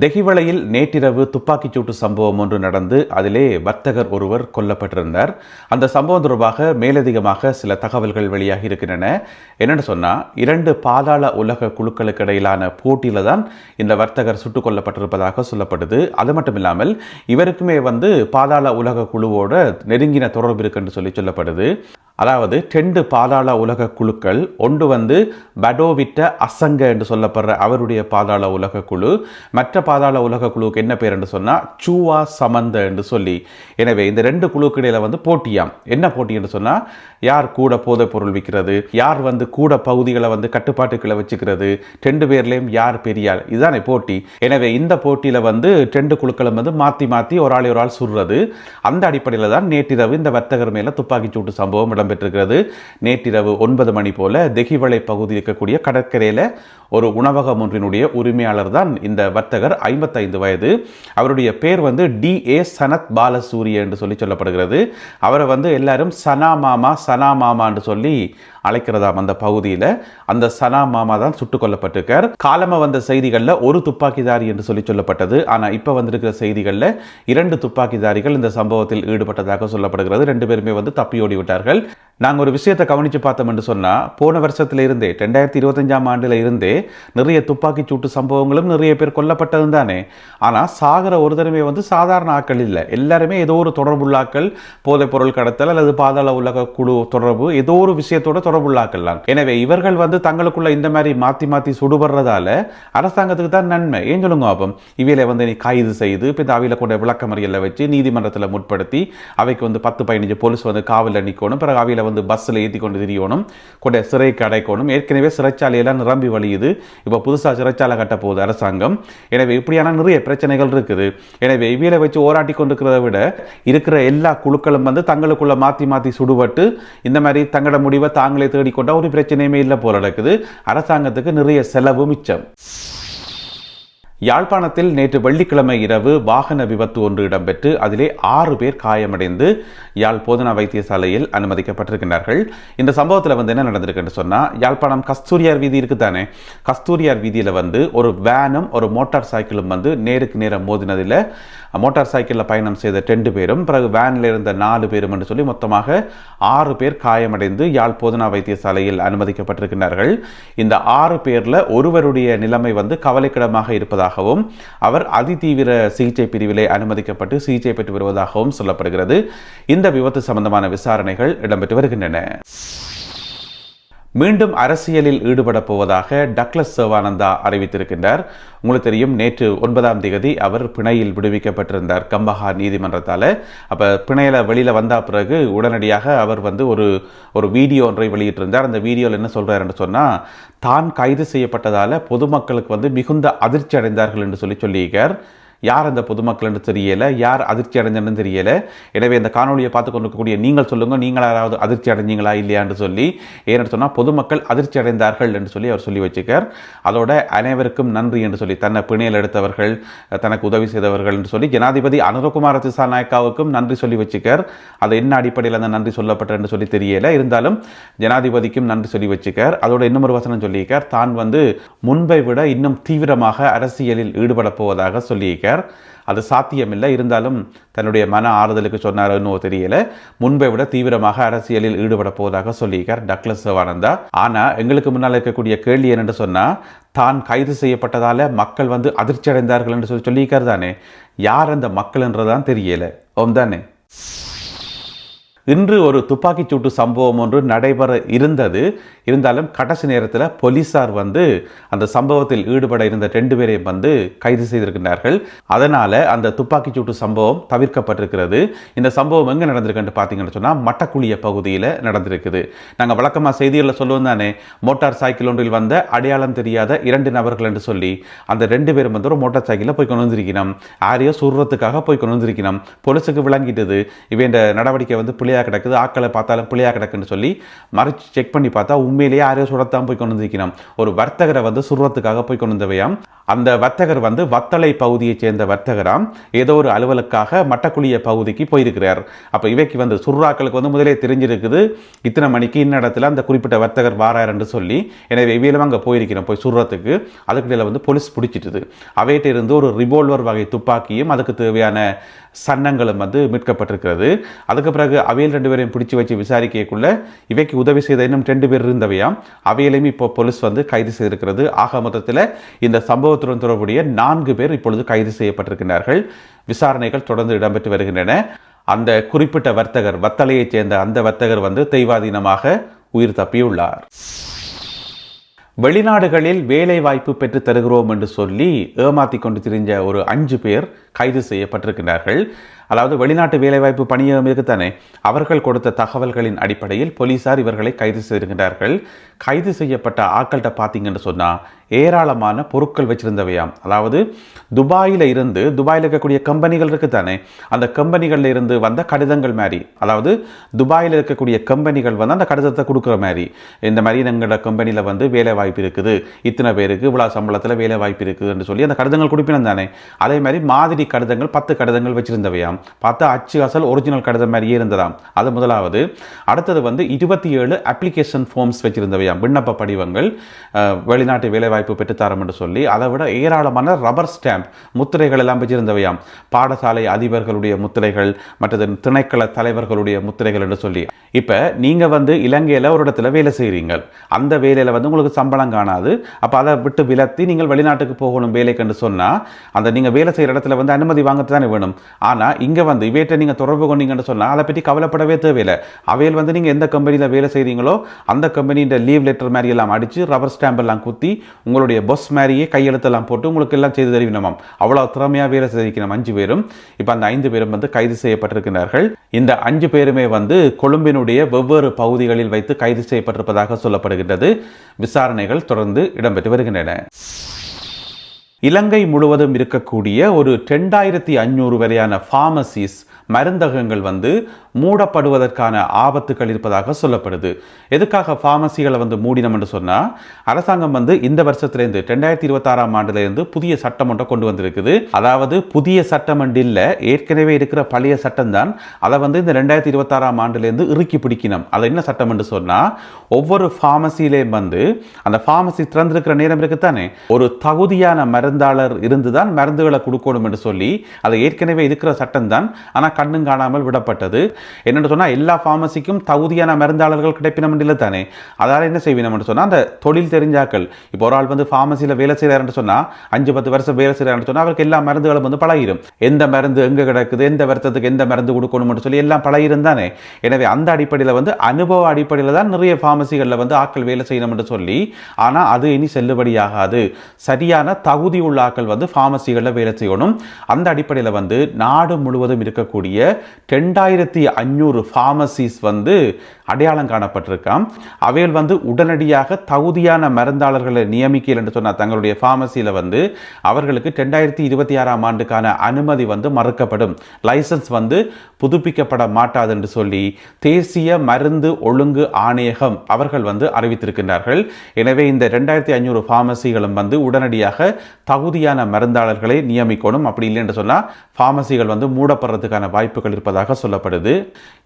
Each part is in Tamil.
தெஹிவளையில் நேற்றிரவு துப்பாக்கிச் சூட்டு சம்பவம் ஒன்று நடந்து அதிலே வர்த்தகர் ஒருவர் கொல்லப்பட்டிருந்தார். அந்த சம்பவம் தொடர்பாக மேலதிகமாக சில தகவல்கள் வெளியாகி இருக்கின்றன. என்னென்னு சொன்னால் இரண்டு பாதாள உலக குழுக்களுக்கு இடையிலான போட்டியில தான் இந்த வர்த்தகர் சுட்டுக் கொல்லப்பட்டிருப்பதாக சொல்லப்படுது. அது மட்டும் இல்லாமல் இவருக்குமே வந்து பாதாள உலக குழுவோட நெருங்கின தொடர்பு இருக்குன்னு சொல்லி சொல்லப்படுது. அதாவது டெண்டு பாதாள உலக குழுக்கள் ஒன்று வந்து படோவிட்ட அசங்க என்று சொல்லப்படுற அவருடைய பாதாள உலக குழு. மற்ற பாதாள உலக குழுவுக்கு என்ன பேர் என்று சொன்னால் சூவா சமந்த என்று சொல்லி. எனவே இந்த ரெண்டு குழுக்கு இடையில் வந்து போட்டியாம். என்ன போட்டி என்று சொன்னால் யார் கூட போதைப் பொருள் விற்கிறது யார் வந்து கூட பகுதிகளை வந்து கட்டுப்பாட்டுக்களை வச்சுக்கிறது ரெண்டு பேர்லேயும் யார் பெரியாள் இதுதானே போட்டி. எனவே இந்த போட்டியில் வந்து ரெண்டு குழுக்களும் வந்து மாற்றி மாற்றி ஒரு ஆள் ஒரு ஆள் சுடுறது. அந்த அடிப்படையில் தான் நேற்றிரவு இந்த வர்த்தகர் மேலே துப்பாக்கி சூட்டு சம்பவம் இடம்பெற்றிருக்கிறது. நேற்றிரவு ஒன்பது மணி போல தெகிவளை பகுதியில் இருக்கக்கூடிய கடற்கரையில் ஒரு உணவகம் ஒன்றினுடைய உரிமையாளர் தான் இந்த வர்த்தகர் ஐம்பத்தைந்து வயது. அவருடைய பேர் வந்து டி. ஏ. சனத் பாலசூரிய என்று சொல்லி சொல்லப்படுகிறது. அவரை வந்து எல்லாரும் சனா மாமா சனா மாமா என்று சொல்லி அழைக்கிறதாம் அந்த பகுதியில். அந்த சனா மாமா தான் சுட்டுக் கொல்லப்பட்டிருக்கார். காலமாக வந்த செய்திகளில் ஒரு துப்பாக்கிதாரி என்று சொல்லி சொல்லப்பட்டது. ஆனால் இப்போ வந்திருக்கிற செய்திகளில் இரண்டு துப்பாக்கிதாரிகள் இந்த சம்பவத்தில் ஈடுபட்டதாக சொல்லப்படுகிறது. ரெண்டு பேருமே வந்து தப்பியோடி விட்டார்கள் நாங்கள் ஒரு விஷயத்தை கவனித்து பார்த்தோம் என்று சொன்னால் போன வருஷத்தில் இருந்தே ரெண்டாயிரத்தி இருபத்தஞ்சாம் ஆண்டில் இருந்தே நிறைய துப்பாக்கி சூட்டு சம்பவங்களும் நிறைய பேர் கொல்லப்பட்டது தானே. ஆனால் சாகர ஒரு தடவை வந்து சாதாரண ஆட்கள் இல்லை. எல்லாருமே ஏதோ ஒரு தொடர்புள்ளாக்கள் போதைப் பொருள் கடத்தல் அல்லது பாதாள உலக குழு தொடர்பு ஏதோ ஒரு விஷயத்தோட தொடர்புள்ளாக்கள் தான். எனவே இவர்கள் வந்து தங்களுக்குள்ள இந்த மாதிரி மாற்றி மாற்றி சுடுபடுறதால அரசாங்கத்துக்கு தான் நன்மை. ஏன் சொல்லுங்க ஆபம் இவையில வந்து நீ கைது செய்து இப்போ இந்த அவையில் கொண்ட விளக்கமறியலில் வச்சு நீதிமன்றத்தில் முற்படுத்தி அவைக்கு வந்து பத்து பதினஞ்சு போலீஸ் வந்து காவலில் நிற்கணும் பிறகு அவையில் வந்து பஸ்ஸில் ஏற்றி கொண்டு திரியணும். கொண்ட சிறைக்கு அடைக்கணும் ஏற்கனவே சிறைச்சாலையெல்லாம் நிரம்பி வழியுது. இப்போ புதுசாக சிறைச்சாலை கட்ட போகுது அரசாங்கம். எனவே இப்படியான நிறைய பிரச்சனைகள் இருக்குது. எனவே இவியலை வச்சு ஓராட்டி கொண்டிருக்கிறத விட இருக்கிற எல்லா குழுக்களும் வந்து தங்களுக்குள்ள மாற்றி மாற்றி சுடுபட்டு இந்த மாதிரி தங்களோட முடிவை தாங்களே தேடிக்கொண்டா ஒரு பிரச்சனையுமே இல்லை போல நடக்குது. அரசாங்கத்துக்கு நிறைய செலவு மிச்சம். யாழ்ப்பாணத்தில் நேற்று வெள்ளிக்கிழமை இரவு வாகன விபத்து ஒன்று இடம்பெற்று அதிலே ஆறு பேர் காயமடைந்து யாழ் போதனா வைத்தியசாலையில் அனுமதிக்கப்பட்டிருக்கிறார்கள் இந்த சம்பவத்தில் வந்து என்ன நடந்திருக்குன்னு சொன்னால் யாழ்ப்பாணம் கஸ்தூரியார் வீதி இருக்குதானே? கஸ்தூரியார் வீதியில் வந்து ஒரு வேனும் ஒரு மோட்டார் சைக்கிளும் வந்து நேருக்கு நேரம் மோதினதில் மோட்டார் சைக்கிளில் பயணம் செய்த ரெண்டு பேரும் பிறகு வேனில் இருந்த நாலு பேரும் என்று சொல்லி மொத்தமாக ஆறு பேர் காயமடைந்து யாழ் போதனா வைத்தியசாலையில் அனுமதிக்கப்பட்டிருக்கிறார்கள் இந்த ஆறு பேரில் ஒருவருடைய நிலைமை வந்து கவலைக்கிடமாக வருவதாகவும் அவர் அதிதீவிர சிகிச்சை பிரிவிலே அனுமதிக்கப்பட்டு சிகிச்சை பெற்று வருவதாகவும் சொல்லப்படுகிறது. இந்த விபத்து சம்பந்தமான விசாரணைகள் இடம்பெற்று வருகின்றன. மீண்டும் அரசியலில் ஈடுபட போவதாக டக்ளஸ் சிவானந்தா அறிவித்திருக்கின்றார். உங்களுக்கு தெரியும் நேற்று ஒன்பதாம் தேதி அவர் பிணையில் விடுவிக்கப்பட்டிருந்தார் கம்பஹா நீதிமன்றத்தால். அப்போ பிணையில் வெளியில் வந்த பிறகு உடனடியாக அவர் வந்து ஒரு ஒரு வீடியோ ஒன்றை வெளியிட்டிருந்தார். அந்த வீடியோவில் என்ன சொல்கிறாருன்னு சொன்னால் தான் கைது செய்யப்பட்டதால் பொதுமக்களுக்கு வந்து மிகுந்த அதிர்ச்சி அடைந்தார்கள் என்று சொல்லி சொல்லியிருக்கார். யார் அந்த பொதுமக்கள் என்று தெரியலை யார் அதிர்ச்சி அடைஞ்சன்னு தெரியலை. எனவே இந்த காணொலியை பார்த்து கொண்டிருக்கக்கூடிய நீங்கள் சொல்லுங்கள் நீங்கள் யாராவது அதிர்ச்சி அடைஞ்சீங்களா இல்லையான்னு சொல்லி. ஏன்னு சொன்னால் பொதுமக்கள் அதிர்ச்சி அடைந்தார்கள் என்று சொல்லி அவர் சொல்லி வச்சுக்கார். அதோட அனைவருக்கும் நன்றி என்று சொல்லி தன்னை பிணையில் எடுத்தவர்கள் தனக்கு உதவி செய்தவர்கள் என்று சொல்லி ஜனாதிபதி அனுரகுமார திசாநாயக்காவுக்கும் நன்றி சொல்லி வச்சுக்கார். அது என்ன அடிப்படையில் அந்த நன்றி சொல்லப்பட்ட என்று சொல்லி தெரியல. இருந்தாலும் ஜனாதிபதிக்கும் நன்றி சொல்லி வச்சுக்கார். அதோட இன்னும் ஒரு வசனம் சொல்லியிருக்கார். தான் வந்து முன்பை விட இன்னும் தீவிரமாக அரசியலில் ஈடுபட போவதாக சொல்லியிருக்கார். அது சாத்தியமில்லை. இருந்தாலும் தன்னுடைய மன ஆறுதலுக்கு சொன்னார் இன்னும் தெரியல. முன்பை விட தீவிரமாக அரசியலில் ஈடுபட போவதாக சொல்லியிருக்கார் டக்ளஸ் சிவானந்தா. ஆனா எங்களுக்கு முன்னால் இருக்கக்கூடிய கேள்வி என்னென்று சொன்னா தான் கைது செய்யப்பட்டதால மக்கள் வந்து அதிர்ச்சி அடைந்தார்கள் என்று சொல்லி சொல்லியிருக்கார் தானே. யார் அந்த மக்கள்ன்றதான் தெரியலை. ஓம் தானே. இன்று ஒரு துப்பாக்கிச் சூட்டு சம்பவம் ஒன்று நடைபெற இருந்தது. இருந்தாலும் கடைசி நேரத்தில் போலீஸார் வந்து அந்த சம்பவத்தில் ஈடுபட இருந்த ரெண்டு பேரையும் வந்து கைது செய்திருக்கிறார்கள். அதனால் அந்த துப்பாக்கிச் சூட்டு சம்பவம் தவிர்க்கப்பட்டிருக்கிறது. இந்த சம்பவம் எங்கே நடந்திருக்குன்னு பார்த்தீங்கன்னு சொன்னால் மட்டக்குழிய பகுதியில் நடந்திருக்குது. நாங்கள் வழக்கமாக செய்திகளில் சொல்லுவோம் தானே மோட்டார் சைக்கிள் ஒன்றில் வந்த அடையாளம் தெரியாத இரண்டு நபர்கள் என்று சொல்லி அந்த ரெண்டு பேரும் வந்து ஒரு மோட்டார் சைக்கிளில் போய் கொண்டு வந்திருக்கணும். யாரையோ சுடுறதுக்காக போய் கொண்டு வந்திருக்கணும். போலீஸுக்கு விளங்கிட்டது. இவன் இந்த நடவடிக்கை வந்து பிள்ளை பிள்ளையாக கிடக்குது ஆக்களை பார்த்தாலும் பிள்ளையாக கிடக்குன்னு சொல்லி மறைச்சு செக் பண்ணி பார்த்தா உண்மையிலேயே யாரையோ சுடத்தான் போய் கொண்டு வந்திருக்கணும் ஒரு வர்த்தகரை வந்து சுடுறதுக்காக போய் கொண்டு வந்தவையாம். அந்த வர்த்தகர் வந்து வத்தளை பகுதியைச் சேர்ந்த வர்த்தகராம். ஏதோ ஒரு அலுவலுக்காக மட்டக்குழிய பகுதிக்கு போயிருக்கிறார். அப்போ இவைக்கு வந்து சுர்ராக்களுக்கு வந்து முதலே தெரிஞ்சிருக்குது. இத்தனை மணிக்கு இன்ன இடத்துல அந்த குறிப்பிட்ட வர்த்தகர் வாரார் என்று சொல்லி எனவே இவையிலும் அங்கே போயிருக்கிறோம் போய் சுடுறதுக்கு அதுக்கிடையில் வந்து போலீஸ் பிடிச்சிட்டுது. அவைகிட்ட இருந்து ஒரு ரிவால்வர் வகை துப்பாக்கியும் அதுக்கு தேவையான சன்னங்களும் வந்து மீட்கப்பட்டிருக்கிறது. அதுக்கு பிறகு அவை அவையில் ரெண்டு பேரையும் பிடிச்சி வச்சு விசாரிக்கக்குள்ள இவைக்கு உதவி செய்த இன்னும் ரெண்டு பேர் இருந்தவையாம் அவையிலையும் இப்போ போலீஸ் வந்து கைது செய்திருக்கிறது. ஆக மொத்தத்தில் இந்த சம்பவத்துடன் தொடர்புடைய நான்கு பேர் இப்பொழுது கைது செய்யப்பட்டிருக்கிறார்கள். விசாரணைகள் தொடர்ந்து இடம்பெற்று வருகின்றன. அந்த குறிப்பிட்ட வர்த்தகர் வத்தலையைச் சேர்ந்த அந்த வர்த்தகர் வந்து தெய்வாதீனமாக உயிர் தப்பியுள்ளார். வெளிநாடுகளில் வேலை வாய்ப்பு பெற்று தருகிறோம் என்று சொல்லி ஏமாத்தி கொண்டு திரிஞ்ச ஒரு அஞ்சு பேர் கைது செய்யப்பட்டிருக்கிறார்கள். அதாவது வெளிநாட்டு வேலைவாய்ப்பு பணியகமிற்குத்தானே அவர்கள் கொடுத்த தகவல்களின் அடிப்படையில் போலீசார் இவர்களை கைது செய்திருக்கிறார்கள் கைது செய்யப்பட்ட ஆக்கள்கிட்ட பார்த்தீங்கன்னு சொன்னால் ஏராளமான பொருட்கள் வச்சிருந்தவையாம். அதாவது துபாயில் இருந்து துபாயில் இருக்கக்கூடிய கம்பெனிகள் இருக்குத்தானே அந்த கம்பெனிகளில் இருந்து வந்த கடிதங்கள் மாதிரி. அதாவது துபாயில் இருக்கக்கூடிய கம்பெனிகள் வந்து அந்த கடிதத்தை கொடுக்குற மாதிரி. இந்த மாதிரி எங்களோட கம்பெனியில் வந்து வேலை வாய்ப்பு இருக்குது. இத்தனை பேருக்கு இவ்வளோ சம்பளத்தில் வேலை வாய்ப்பு இருக்குதுன்னு சொல்லி அந்த கடிதங்கள் கொடுப்பினம் தானே அதே மாதிரி மாதிரி கடிதங்கள் பத்து கடிதங்கள் வச்சிருந்தவையாம். பார்த்தா அச்சு அசல் ஒரிஜினல் கடிதம் மாதிரியே இருந்ததாம். அது முதலாவது. அடுத்தது வந்து இருபத்தி ஏழு அப்ளிகேஷன் ஃபார்ம்ஸ் வச்சிருந்தவையாம். விண்ணப்ப படிவங்கள் வெளிநாட்டு வேலைவாய்ப்பு பெற்றுத்தரம் என்று சொல்லி அதை விட ஏராளமான ரப்பர் ஸ்டாம்ப் முத்திரைகள் எல்லாம் வச்சிருந்தவையாம். பாடசாலை அதிபர்களுடைய முத்திரைகள் மற்றது திணைக்கள தலைவர்களுடைய முத்திரைகள் என்று சொல்லி. இப்போ நீங்கள் வந்து இலங்கையில் ஒரு இடத்துல வேலை செய்கிறீங்க அந்த வேலையில் வந்து உங்களுக்கு சம்பளம் காணாது. அப்போ அதை விட்டு விலத்தி நீங்கள் வெளிநாட்டுக்கு போகணும் வேலைக்குன்னு சொன்னால் அந்த நீங்கள் வேலை செய்கிற இடத்துல வந்து அனுமதி வாங்கத்து தானே வேணும். ஆனால் இங்கே வந்து இவேட்டை நீங்கள் தொடர்பு கொண்டீங்கன்னு சொன்னால் அதை பற்றி கவலைப்படவே தேவையில்லை. அவையில் வந்து நீங்கள் எந்த கம்பெனியில் வேலை செய்கிறீங்களோ அந்த கம்பெனியின் லீவ் லெட்டர் மாதிரி எல்லாம் அடித்து ரப்பர் ஸ்டாம்ப் எல்லாம் குத்தி உங்களுடைய பஸ் மாதிரியே கையெழுத்தெல்லாம் போட்டு உங்களுக்கு எல்லாம் செய்து தருவினமாம் அவ்வளோ திறமையாக வேலை செய்திருக்கணும் அஞ்சு பேரும் இப்போ அந்த ஐந்து பேரும் வந்து கைது செய்யப்பட்டிருக்கிறார்கள். இந்த அஞ்சு பேருமே வந்து கொழும்பினுடைய வெவ்வேறு பகுதிகளில் வைத்து கைது செய்யப்பட்டிருப்பதாக சொல்லப்படுகின்றது. விசாரணைகள் தொடர்ந்து இடம்பெற்று வருகின்றன. இலங்கை முழுவதும் இருக்கக்கூடிய ஒரு ரெண்டாயிரத்தி ஐநூறு வரையான ஃபார்மசிஸ் மருந்தகங்கள் வந்து மூடப்படுவதற்கான ஆபத்துகள் இருப்பதாக சொல்லப்படுது. எதுக்காக ஃபார்மசிகளை வந்து மூடினோம் என்று சொன்னால் அரசாங்கம் வந்து இந்த வருஷத்துலேருந்து ரெண்டாயிரத்தி இருபத்தாறாம் ஆண்டுலேருந்து புதிய சட்டம் ஒன்றை கொண்டு வந்திருக்குது. அதாவது புதிய சட்டம் என்று இல்லை ஏற்கனவே இருக்கிற பழைய சட்டம் தான் அதை வந்து இந்த ரெண்டாயிரத்தி இருபத்தாறாம் ஆண்டுலேருந்து இறுக்கி பிடிக்கணும். அது என்ன சட்டம் என்று சொன்னால் ஒவ்வொரு ஃபார்மசியிலேயும் வந்து அந்த ஃபார்மசி திறந்திருக்கிற நேரம் இருக்குத்தானே ஒரு தகுதியான மருந்தாளர் இருந்து தான் மருந்துகளை கொடுக்கணும் என்று சொல்லி அது ஏற்கனவே இருக்கிற சட்டம் தான் ஆனால் கண்ணும் காணாமல் விடப்பட்டது. என்னென்னு சொன்னால் எல்லா ஃபார்மசிக்கும் தகுதியான மருந்தாளர்கள் கிடைப்பினம் இல்லை தானே. அதால் என்ன செய்வினம்னு சொன்னால் அந்த தொழில் தெரிஞ்சாக்கள். இப்போ ஒரு ஆள் வந்து ஃபார்மசியில் வேலை செய்கிறாருன்னு சொன்னால் அஞ்சு பத்து வருஷம் வேலை செய்கிறாருன்னு சொன்னால் அவருக்கு எல்லா மருந்துகளும் வந்து பழகிடும் எந்த மருந்து எங்கே கிடக்குது எந்த வருத்தத்துக்கு எந்த மருந்து கொடுக்கணும்னு சொல்லி எல்லாம் பழகிடும் தானே. எனவே அந்த அடிப்படையில் வந்து அனுபவ அடிப்படையில் தான் நிறைய ஃபார்மசிகளில் வந்து ஆட்கள் வேலை செய்யணும்னு சொல்லி ஆனால் அது இனி செல்லுபடியாகாது. சரியான தகுதி உள்ள ஆட்கள் வந்து ஃபார்மசிகளில் வேலை செய்யணும். அந்த அடிப்படையில் வந்து நாடு முழுவதும் இருக்கக்கூடிய ரெண்டாயிரத்தி ஐநூறு ஃபார்மசிஸ் வந்து அடையாளம் காணப்பட்டிருக்கான் அவைகள் வந்து உடனடியாக தகுதியான மருந்தாளர்களை நியமிக்கல் என்று சொன்னால் தங்களுடைய ஃபார்மசியில் வந்து அவர்களுக்கு ரெண்டாயிரத்தி இருபத்தி ஆறாம் ஆண்டுக்கான அனுமதி வந்து மறுக்கப்படும். லைசன்ஸ் வந்து புதுப்பிக்கப்பட மாட்டாது என்று சொல்லி தேசிய மருந்து ஒழுங்கு ஆணையகம் அவர்கள் வந்து அறிவித்திருக்கின்றார்கள். எனவே இந்த ரெண்டாயிரத்தி ஐநூறு ஃபார்மசிகளும் வந்து உடனடியாக தகுதியான மருந்தாளர்களை நியமிக்கணும். அப்படி இல்லை என்று சொன்னால் ஃபார்மசிகள் வந்து மூடப்படுறதுக்கான வாய்ப்புகள் இருப்பதாக சொல்லப்படுது.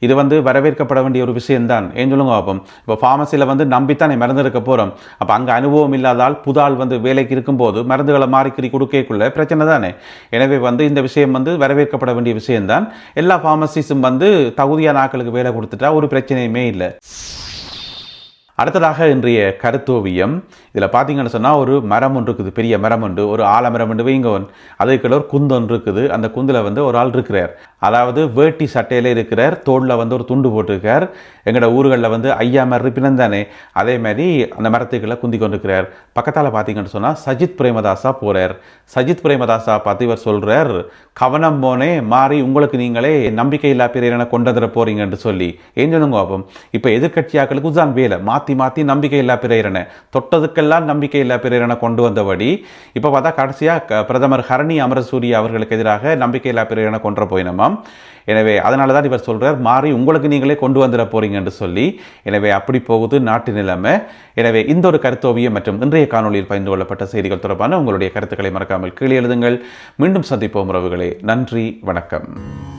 இது வந்து வரவேற்கப்பட வேண்டிய ஒரு விஷயம்தான். ஏன் சொல்லுங்க பார்ப்போம் இப்போ ஃபார்மசியில் வந்து நம்பித்தானே மருந்து இருக்க போகிறோம் அப்போ அங்கே அனுபவம் இல்லாதால் புதால் வந்து வேலைக்கு இருக்கும்போது மருந்துகளை மாறிக்கறி கொடுக்கக்குள்ள பிரச்சனை தானே எனவே வந்து இந்த விஷயம் வந்து வரவேற்கப்பட வேண்டிய விஷயம்தான். எல்லா ஃபார்மசிஸும் வந்து தகுதியான ஆக்களுக்கு வேலை கொடுத்துட்டா ஒரு பிரச்சனையுமே இல்லை. அடுத்ததாக இன்றைய கருத்தோவியம். இதில் பார்த்தீங்கன்னு சொன்னால் ஒரு மரம் ஒன்று இருக்குது. பெரிய மரம் உண்டு. ஒரு ஆலமரம் ஒன்று வைங்க ஒன் அதுக்குள்ள ஒரு குந்து ஒன்று இருக்குது. அந்த குந்தில் வந்து ஒரு ஆள் இருக்கிறார். அதாவது வேட்டி சட்டையில் இருக்கிறார் தோளில் வந்து ஒரு துண்டு போட்டிருக்கார் எங்களோட ஊர்களில் வந்து ஐயா மாதிரி இருப்பினம் தானே அதே மாதிரி அந்த மரத்துக்களை குந்தி கொண்டிருக்கிறார். பக்கத்தால் பார்த்தீங்கன்னு சொன்னால் சஜித் பிரேமதாசா போகிறார் சஜித் பிரேமதாசா பார்த்து இவர் சொல்கிறார் கவனம் போனே மாறி உங்களுக்கு நீங்களே நம்பிக்கை இல்லா பிரியரனை கொண்டு வந்துட போகிறீங்கன்னு சொல்லி. ஏன் சொல்லுங்க அப்போ இப்போ எதிர்கட்சியாக்களுக்கு தான் வேலை மாற்றி மாற்றி நம்பிக்கை இல்லா பிரேரனை தொட்டதுக்கெல்லாம் நம்பிக்கை இல்லா பிரேரனை கொண்டு வந்தபடி இப்போ பார்த்தா கடைசியாக பிரதமர் ஹரணி அமரசூரி அவர்களுக்கு எதிராக நம்பிக்கை இல்லா பிரேரணை கொண்டு போயினமாம் எனவே அதனால தான் இவர் சொல்றார் மாறி உங்களுக்கு நீங்களே கொண்டு வந்துட போறீங்க என்று சொல்லி. எனவே அப்படி போகுது நாட்டு நிலைமை. எனவே இந்த ஒரு கருத்தோவியம் மற்றும் இன்றைய காணொலியில் பகிர்ந்து கொள்ளப்பட்ட செய்திகள் தொடர்பான உங்களுடைய கருத்துக்களை மறக்காமல் கீழே எழுதுங்கள். மீண்டும் சந்திப்போம் உறவுகளே. நன்றி வணக்கம்.